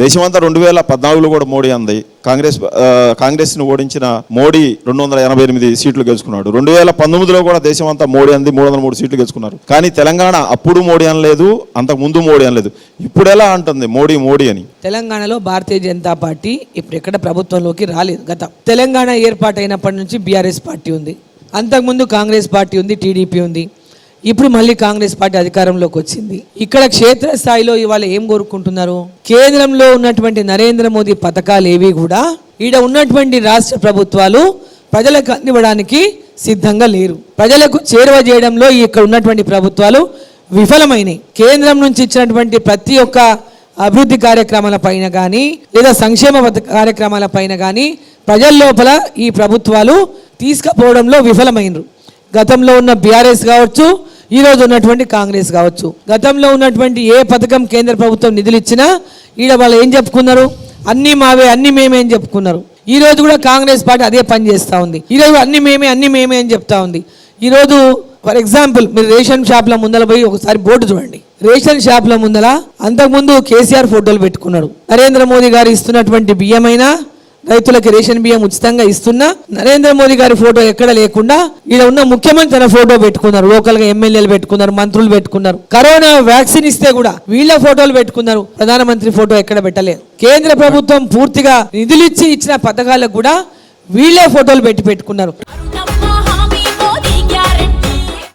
దేశమంతా రెండు వేల పద్నాలుగులో కూడా మోడీ అంది. కాంగ్రెస్ కాంగ్రెస్ను ఓడించిన మోడీ రెండు వందల ఎనభై ఎనిమిది సీట్లు గెలుచుకున్నాడు. రెండు వేల పంతొమ్మిదిలో కూడా దేశమంతా మోడీ అంది మూడు వందల మూడు సీట్లు గెలుచుకున్నారు. కానీ తెలంగాణ అప్పుడు మోడీ అనలేదు అంతకు ముందు మోడీ అనలేదు. ఇప్పుడు ఎలా అంటుంది మోడీ మోడీ అని? తెలంగాణలో భారతీయ జనతా పార్టీ ఇప్పుడు ఎక్కడ ప్రభుత్వంలోకి రాలేదు. గత తెలంగాణ ఏర్పాటైనప్పటి నుంచి బీఆర్ఎస్ పార్టీ ఉంది. అంతకుముందు కాంగ్రెస్ పార్టీ ఉంది టీడీపీ ఉంది. ఇప్పుడు మళ్ళీ కాంగ్రెస్ పార్టీ అధికారంలోకి వచ్చింది. ఇక్కడ క్షేత్రస్థాయిలో ఇవాళ ఏం కోరుకుంటున్నారు? కేంద్రంలో ఉన్నటువంటి నరేంద్ర మోదీ పథకాలు ఏవి కూడా ఈడ ఉన్నటువంటి రాష్ట్ర ప్రభుత్వాలు ప్రజలకు అందివ్వడానికి సిద్ధంగా లేరు. ప్రజలకు చేరువ చేయడంలో ఇక్కడ ఉన్నటువంటి ప్రభుత్వాలు విఫలమైనవి కేంద్రం నుంచి ఇచ్చినటువంటి ప్రతి ఒక్క అభివృద్ధి కార్యక్రమాల పైన కానీ లేదా సంక్షేమ కార్యక్రమాల పైన కానీ ప్రజల లోపల ఈ ప్రభుత్వాలు తీసుకుపోవడంలో విఫలమైనరు. గతంలో ఉన్న బీఆర్ఎస్ కావచ్చు ఈరోజు ఉన్నటువంటి కాంగ్రెస్ కావచ్చు. గతంలో ఉన్నటువంటి ఏ పథకం కేంద్ర ప్రభుత్వం నిధులు ఇచ్చినా ఈడ వాళ్ళు ఏం చెప్పుకున్నారు? అన్నీ మావే అన్నీ మేమే అని చెప్పుకున్నారు. ఈ రోజు కూడా కాంగ్రెస్ పార్టీ అదే పని చేస్తూ ఉంది. ఈ రోజు అన్ని మేమే అన్ని మేమే అని చెప్తా ఉంది. ఈరోజు ఫర్ ఎగ్జాంపుల్ మీరు రేషన్ షాప్ల ముందర పోయి ఒకసారి బోర్డు చూడండి. రేషన్ షాప్ల ముందర అంతకుముందు కేసీఆర్ ఫోటోలు పెట్టుకున్నాడు. నరేంద్ర మోదీ గారు ఇస్తున్నటువంటి బియ్యమైనా రైతులకు రేషన్ బియ్యం ఉచితంగా ఇస్తున్నా నరేంద్ర మోదీ గారి ఫోటో ఎక్కడ లేకుండా ఈడ ఉన్న ముఖ్యమంత్రి తన ఫోటో పెట్టుకున్నారు లోకల్గా ఎమ్మెల్యేలు పెట్టుకున్నారు మంత్రులు పెట్టుకున్నారు. కరోనా వ్యాక్సిన్ ఇస్తే కూడా వీళ్ళ ఫోటోలు పెట్టుకున్నారు ప్రధానమంత్రి ఫోటో ఎక్కడ పెట్టలేదు. కేంద్ర ప్రభుత్వం పూర్తిగా నిధులిచ్చి ఇచ్చిన పథకాలకు కూడా వీళ్ళే ఫోటోలు పెట్టి పెట్టుకున్నారు.